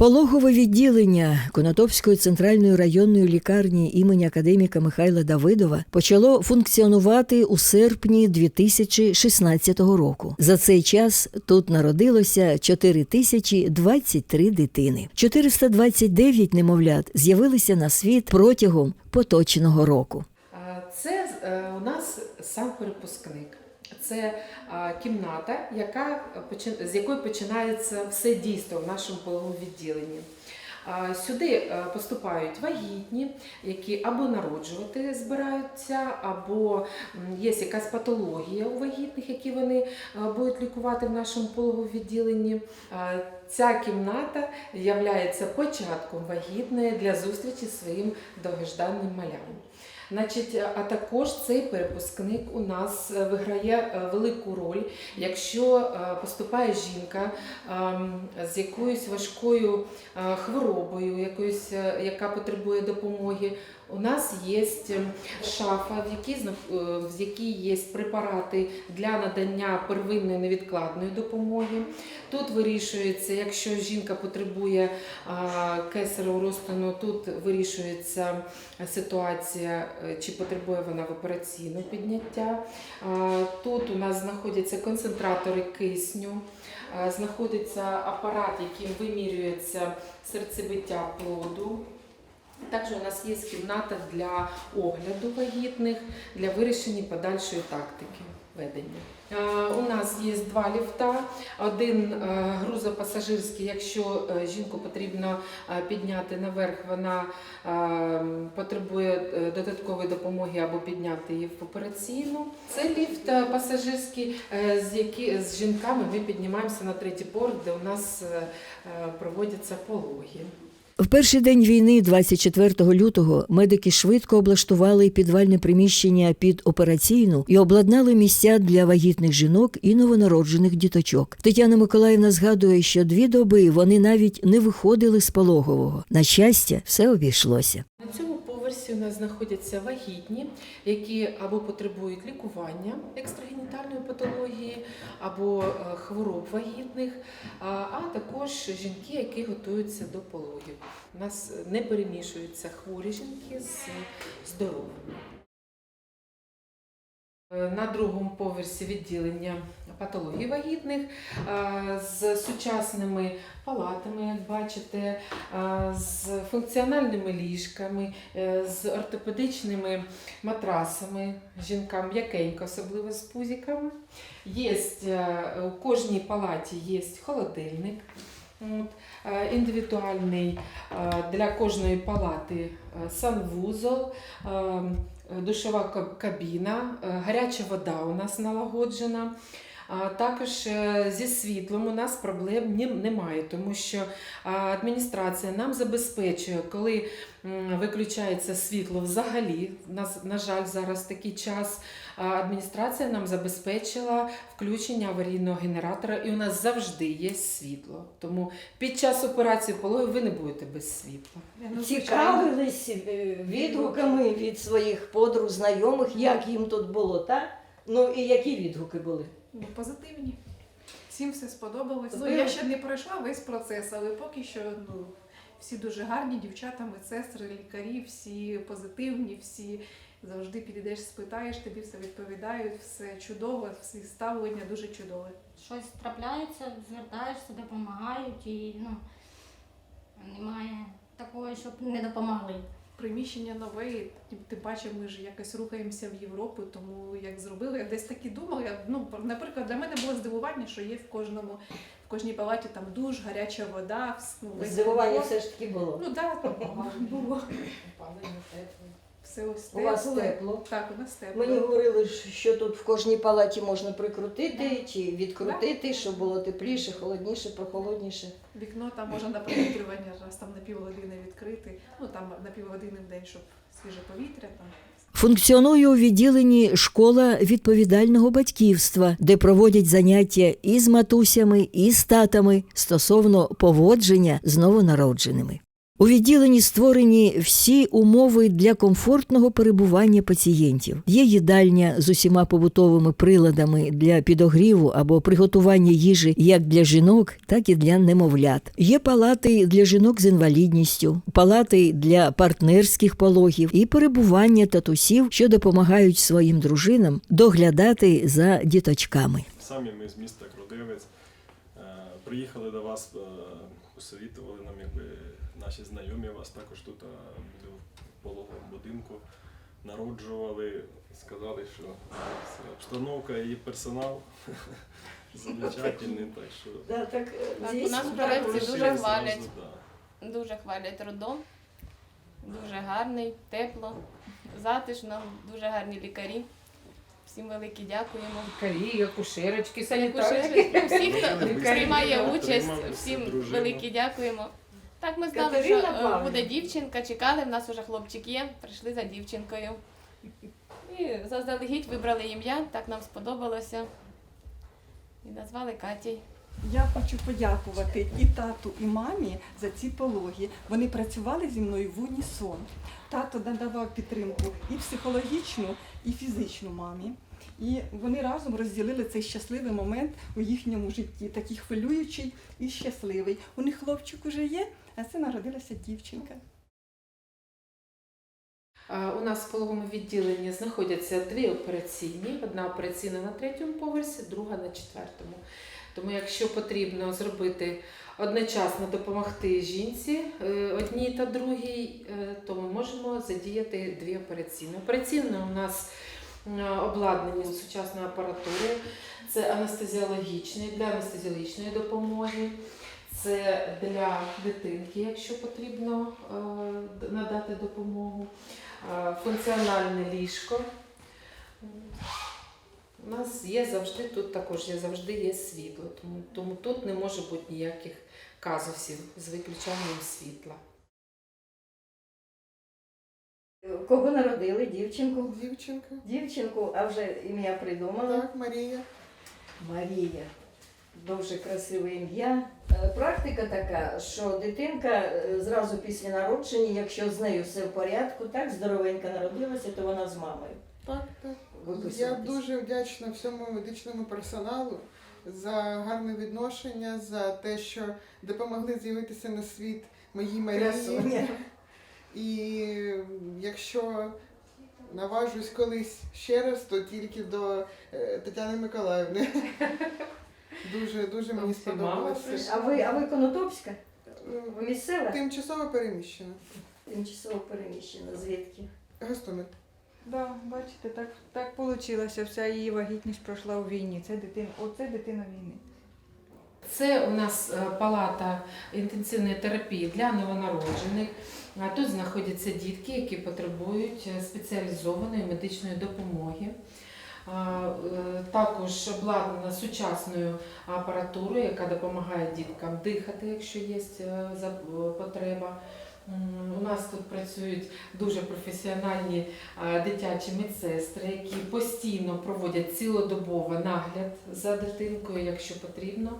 Пологове відділення Конотопської центральної районної лікарні імені академіка Михайла Давидова почало функціонувати у серпні 2016 року. За цей час тут народилося 4023 дитини. 429 немовлят з'явилися на світ протягом поточного року. Це е, у нас сам перепускник. Це кімната, яка з якої починається все дійство в нашому половому відділенні. Сюди е, поступають вагітні, які або народжувати збираються, або є якась патологія у вагітних, які вони е, будуть лікувати в нашому пологовому відділенні. Ця кімната є початком вагітної для зустрічі зі своїм довгожданним малям. Значить, а також цей перепускник у нас е, виграє е, велику роль, якщо е, поступає жінка ем, з якоюсь важкою е, хворобою, якоюсь, е, яка потребує допомоги. У нас є шафа, в якій, е, в якій є препарати для надання первинної невідкладної допомоги. Тут вирішується, якщо жінка потребує а, кесарового розтину, тут вирішується ситуація, е, чи потребує вона в операційну підняття. Тут у нас знаходяться концентратори кисню, знаходиться апарат, яким вимірюється серцебиття плоду. Також у нас є кімната для огляду вагітних, для вирішення подальшої тактики ведення. Е, У нас є два ліфта. Один е, грузопасажирський, якщо е, жінку потрібно підняти наверх, вона потребує додаткової допомоги або підняти її в операційну. Це ліфт пасажирський, з, які, з жінками ми піднімаємося на третій поверх, де у нас проводяться пологи. В перший день війни, 24 лютого, медики швидко облаштували підвальне приміщення під операційну і обладнали місця для вагітних жінок і новонароджених діточок. Тетяна Миколаївна згадує, що дві доби вони навіть не виходили з пологового. На щастя, все обійшлося. Поверсі у нас знаходяться вагітні, які або потребують лікування екстрагенітальної патології, або е, хвороб вагітних, а також жінки, які готуються до пологів. У нас не перемішуються хворі жінки з здоровими. Е, На другому поверсі відділення патології вагітних е, з сучасними палатами, як бачите, е, з функціональними ліжками, з ортопедичними матрасами жінкам м'якенько, особливо з пузиками. Є у кожній палаті є холодильник. От, індивідуальний для кожної палати санвузол, душова кабіна, е, гаряча вода у нас налагоджена. А Також е, зі світлом у нас проблем немає, тому що адміністрація нам забезпечує, коли виключається світло взагалі. На жаль, зараз такий час. А, Адміністрація нам забезпечила включення аварійного генератора, і у нас завжди є світло. Тому під час операції пологів ви не будете без світла. Цікавились е, відгуками від своїх подруг, знайомих, як їм тут було, так? Ну і які відгуки були? Ну, позитивні. Всім все сподобалось. Ну, я ще не пройшла весь процес, але поки що ну, всі дуже гарні, дівчата, медсестри, лікарі, всі позитивні, всі завжди підійдеш, спитаєш, тобі все відповідають, все чудово, всі ставлення дуже чудове. щось трапляється, звертаєшся, допомагають і ну, немає такого, щоб не допомогли. Приміщення нове, і тим- паче ми ж якось рухаємося в Європу, тому як зробили, я десь так і думала. Ну, наприклад, для мене було здивування, що є в кожному, кожній палаті там душ, гаряча вода, ну, весь Здивування комфорт. все ж таки було. Ну так, було. Все ось У вас тепло. тепло. Так, у нас тепло. Мені говорили, що тут в кожній палаті можна прикрутити чи відкрутити, щоб було тепліше, холодніше, прохолодніше. Вікно там можна на провітрювання раз там на півгодини відкрити. Ну там на півгодини в день, щоб свіже повітря там. Функціонує у відділенні школа відповідального батьківства, де проводять заняття і з матусями, і з татами стосовно поводження з новонародженими. У відділенні створені всі умови для комфортного перебування пацієнтів. Є їдальня з усіма побутовими приладами для підогріву або приготування їжі як для жінок, так і для немовлят. Є палати для жінок з інвалідністю, палати для партнерських пологів і перебування татусів, що допомагають своїм дружинам доглядати за діточками. Самі ми з міста Крудивець е, приїхали до вас, е, посовітували нам, якби наші знайомі вас також тут е, були в пологовому будинку, народжували, сказали, що обстановка і персонал замечательний, так що Да, так, е, Так, здесь у нас в так, дуже хвалять. Дуже хвалять роддом. Дуже гарний, тепло, затишно, дуже гарні лікарі. Всім велике дякуємо. Лікарі, акушерочки, санітарки. ну, всі, хто приймає участь, всім великі велике дякуємо. Так, ми знали, що е, Павлівна. буде дівчинка, чекали, в нас уже хлопчик є, прийшли за дівчинкою. І заздалегідь вибрали ім'я, так нам сподобалося. І назвали Катій. Я хочу подякувати і тату, і мамі за ці пологи. Вони працювали зі мною в унісон. Тато надавав підтримку і психологічну, і фізичну мамі. І вони разом розділили цей щасливий момент у їхньому житті, такий хвилюючий і щасливий. У них хлопчик уже є, а це народилася дівчинка. У нас в пологовому відділенні знаходяться дві операційні: одна операційна на третьому поверсі, друга на четвертому. Тому, якщо потрібно зробити одночасно допомогти жінці е, одній та другій, е, то ми можемо задіяти дві операційні. Операційна у нас е, обладнані сучасною апаратурою, це анестезіологічний для анестезіологічної допомоги. Це для дитинки, якщо потрібно надати допомогу. Функціональне ліжко. У нас є завжди, тут також є завжди є світло, тому, тому тут не може бути ніяких казусів з виключанням світла. Кого народили? Дівчинку? Дівчинка. Дівчинку, а вже ім'я придумали? Так, Марія. Марія. Дуже красиве ім'я. Е, Практика така, що дитинка е, зразу після народження, якщо з нею все в порядку, так здоровенька народилася, то вона з мамою. Так, так. Я Виписуватись. дуже вдячна всьому медичному персоналу за гарне відношення, за те, що допомогли з'явитися на світ моїй Марії. Красуня. І якщо наважусь колись ще раз, то тільки до е, Тетяни Миколаївни. Дуже дуже мені Ось сподобалося. А ви, а ви Конотопська? Е, Ви місцева? Тимчасово переміщена. Тимчасово переміщена. Звідки? Гостомель. Да, бачите, так, так вийшло. Вся її вагітність пройшла у війні. Це дитина, оце дитина війни. Це у нас е, палата інтенсивної терапії для новонароджених. Тут знаходяться дітки, які потребують е, спеціалізованої медичної допомоги. Е, Також обладнана сучасною апаратурою, яка допомагає діткам дихати, якщо є потреба. У нас тут працюють дуже професіональні дитячі медсестри, які постійно проводять цілодобово нагляд за дитинкою, якщо потрібно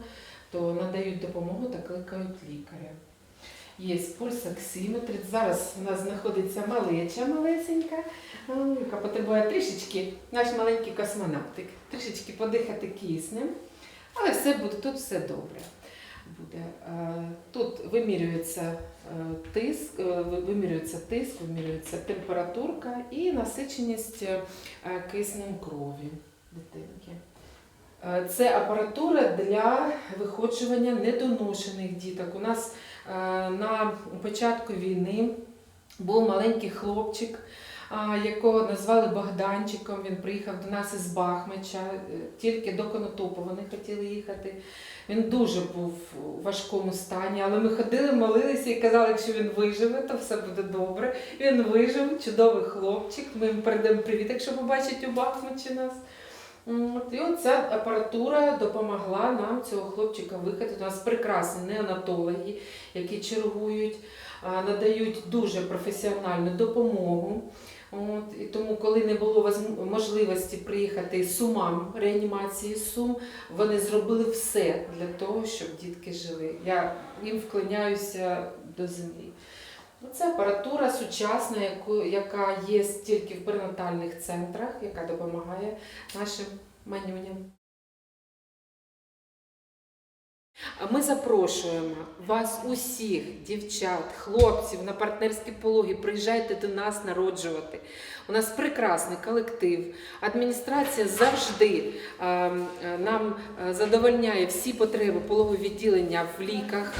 то надають допомогу та кликають лікаря. Є пульсоксиметр. Зараз у нас знаходиться малеча малесенька, яка потребує трішечки, наш маленький космонавтик, трішечки подихати киснем, але все буде, тут все добре. Буде. Е, Тут вимірюється е, тиск, е, вимірюється тиск, вимірюється температурка і насиченість киснем крові дитинки. Це апаратура для виходжування недоношених діток. У нас на початку війни був маленький хлопчик, якого назвали Богданчиком. Він приїхав до нас із Бахмача, е, тільки до Конотопу вони хотіли їхати. Він дуже був у важкому стані, але ми ходили, молилися і казали, якщо він виживе, то все буде добре. Він вижив, чудовий хлопчик. Ми йому передаємо привіт, якщо побачить у Бахмачі нас. І от ця апаратура допомогла нам цього хлопчика виходити. У нас прекрасні неонатологи, які чергують, надають дуже професіональну допомогу. От, і тому, коли не було можливості приїхати сумам реанімації сум, вони зробили все для того, щоб дітки жили. Я їм вклоняюся до землі. Ну, Це апаратура сучасна, яка є тільки в перинатальних центрах, яка допомагає нашим манюням. Ми запрошуємо вас усіх, дівчат, хлопців на партнерські пологи. Приїжджайте до нас народжувати. У нас прекрасний колектив. Адміністрація завжди е, е, нам е, задовольняє всі потреби пологового відділення в ліках,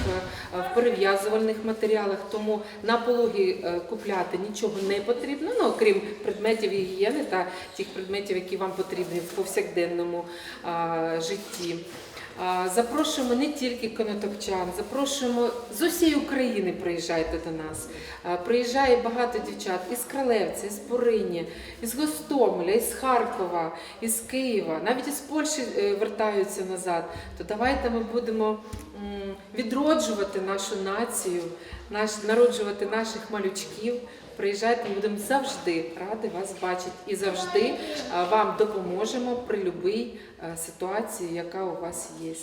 в перев'язувальних матеріалах. Тому на пологи купляти нічого не потрібно, ну окрім предметів гігієни та тих предметів, які вам потрібні в повсякденному житті. Запрошуємо не тільки конотопчан, запрошуємо з усієї України. Приїжджайте до нас. Приїжджає багато дівчат із Кралевця, із Порині, із Гостомеля, із Харкова, із Києва, навіть із Польщі е, вертаються назад. То давайте ми будемо відроджувати нашу націю, народжувати наших малючків. Приїжджайте, будемо завжди раді вас бачити і завжди вам допоможемо при будь-якій ситуації, яка у вас є.